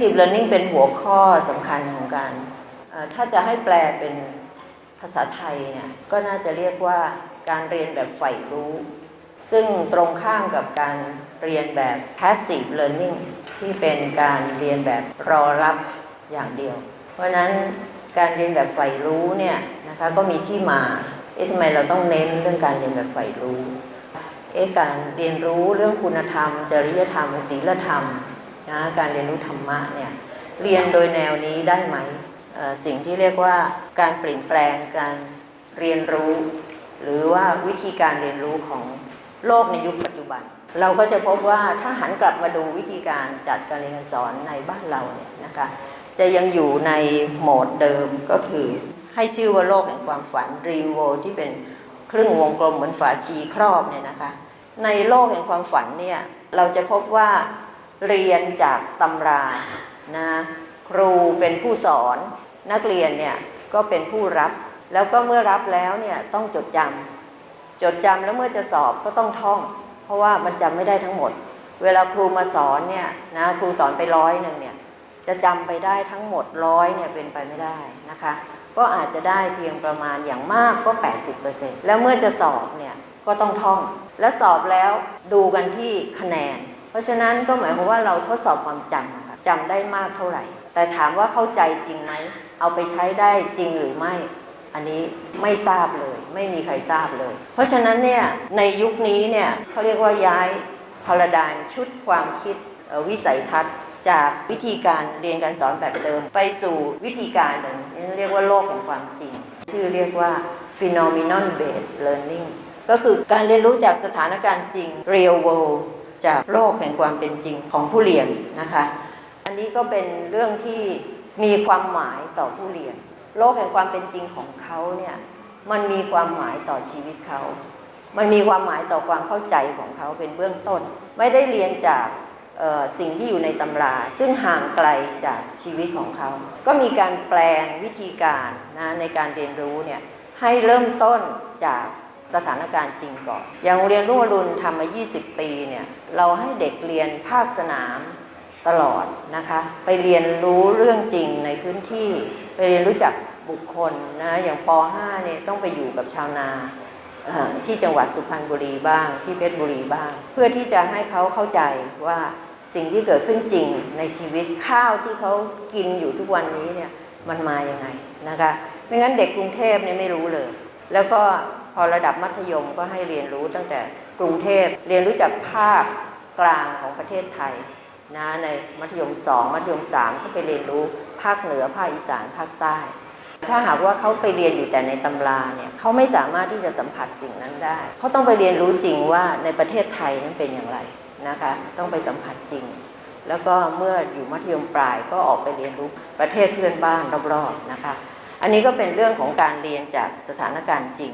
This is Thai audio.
active learning เป็นหัวข้อสำคัญของการ ถ้าจะให้แปลเป็นภาษาไทยเนี่ยก็น่าจะเรียกว่าการเรียนแบบใฝ่รู้ ซึ่งตรงข้ามกับการเรียนแบบ passive learning ที่เป็นการเรียนแบบรอรับอย่างเดียว เพราะนั้นการเรียนแบบใฝ่รู้เนี่ยนะคะก็มีที่มา เอ๊ะทำไมเราต้องเน้นเรื่องการเรียนแบบใฝ่รู้ เอ๊ะการเรียนรู้เรื่องคุณธรรม จริยธรรมศีลธรรม นะการเรียนรู้ธรรมะเนี่ยเรียนโดยแนวนี้ได้ไหมสิ่งที่เรียกว่าการเปลี่ยนแปลงการเรียนรู้ หรือว่าวิธีการเรียนรู้ของโลกในยุคปัจจุบัน เราก็จะพบว่าถ้าหันกลับมาดูวิธีการจัดการเรียนการสอนในบ้านเราเนี่ยนะคะจะยังอยู่ในโหมดเดิมก็คือ ให้ชื่อว่าโลกแห่งความฝัน Dream World ที่เป็นครึ่งวงกลมเหมือนฝาชีครอบเนี่ยนะคะในโลกแห่งความฝันเนี่ยเราจะพบว่า เรียนจากตำรานะครูเป็นผู้สอน นักเรียนเนี่ยก็เป็นผู้รับ แล้วก็เมื่อรับแล้วเนี่ยต้องจดจำจดจำแล้วเมื่อจะสอบก็ต้องท่อง เพราะว่ามันจำไม่ได้ทั้งหมด เวลาครูมาสอนเนี่ยนะครูสอนไปร้อยหนึ่งเนี่ยจะจำไปได้ทั้งหมดร้อยเนี่ยเป็นไปไม่ได้นะคะก็อาจจะได้เพียงประมาณอย่างมากก็ 80%แล้วเมื่อจะสอบเนี่ยก็ต้องท่อง และสอบแล้วดูกันที่คะแนน เพราะฉะนั้นก็หมายความว่าเราทดสอบความจำจำได้มากเท่าไหร่ แต่ถามว่าเข้าใจจริงไหม เอาไปใช้ได้จริงหรือไม่ อันนี้ไม่ทราบเลย ไม่มีใครทราบเลย เพราะฉะนั้นเนี่ยในยุคนี้เนี่ยเขาเรียกว่าย้ายพาราดายชุดความคิดวิสัยทัศน์จากวิธีการเรียนการสอนแบบเดิม ไปสู่วิธีการหนึ่งเรียกว่าโลกแห่งความจริง ชื่อเรียกว่า phenomenon based learning ก็คือการเรียนรู้จากสถานการณ์จริง real world จากโลกแห่งความเป็นจริงของผู้เรียนนะคะ อันนี้ก็เป็นเรื่องที่มีความหมายต่อผู้เรียน โลกแห่งความเป็นจริงของเขาเนี่ยมันมีความหมายต่อชีวิตเขา มันมีความหมายต่อความเข้าใจของเขาเป็นเบื้องต้น ไม่ได้เรียนจากสิ่งที่อยู่ในตำรา ซึ่งห่างไกลจากชีวิตของเขา ก็มีการแปลงวิธีการนะในการเรียนรู้เนี่ยให้เริ่มต้นจาก สถานการณ์จริงก่อน อย่างโรงเรียนรุ่งอรุณทำมา 20 ปีเนี่ยเราให้เด็กเรียนภาคสนามตลอดนะคะ ไปเรียนรู้เรื่องจริงในพื้นที่ ไปเรียนรู้จักบุคคลนะอย่างป .5 เนี่ยต้องไปอยู่กับชาวนาที่จังหวัดสุพรรณบุรีบ้างที่เพชรบุรีบ้าง เพื่อที่จะให้เขาเข้าใจว่าสิ่งที่เกิดขึ้นจริงในชีวิตข้าวที่เขากินอยู่ทุกวันนี้เนี่ยมันมาอย่างไงนะคะไม่งั้นเด็กกรุงเทพเนี่ยไม่รู้เลย แล้วก็ พอระดับมัธยมก็ให้เรียนรู้ตั้งแต่กรุงเทพเรียนรู้จากภาคกลางของประเทศไทยนะในมัธยม 2 มัธยม 3 ก็ไปเรียนรู้ภาคเหนือภาคอีสานภาคใต้ ถ้าหากว่าเขาไปเรียนอยู่แต่ในตำราเนี่ยเขาไม่สามารถที่จะสัมผัสสิ่งนั้นได้เขาต้องไปเรียนรู้จริงว่าในประเทศไทยนั้นเป็นอย่างไรนะคะต้องไปสัมผัสจริง แล้วก็เมื่ออยู่มัธยมปลายก็ออกไปเรียนรู้ประเทศเพื่อนบ้านรอบๆนะคะ อันนี้ก็เป็นเรื่องของการเรียนจากสถานการณ์จริง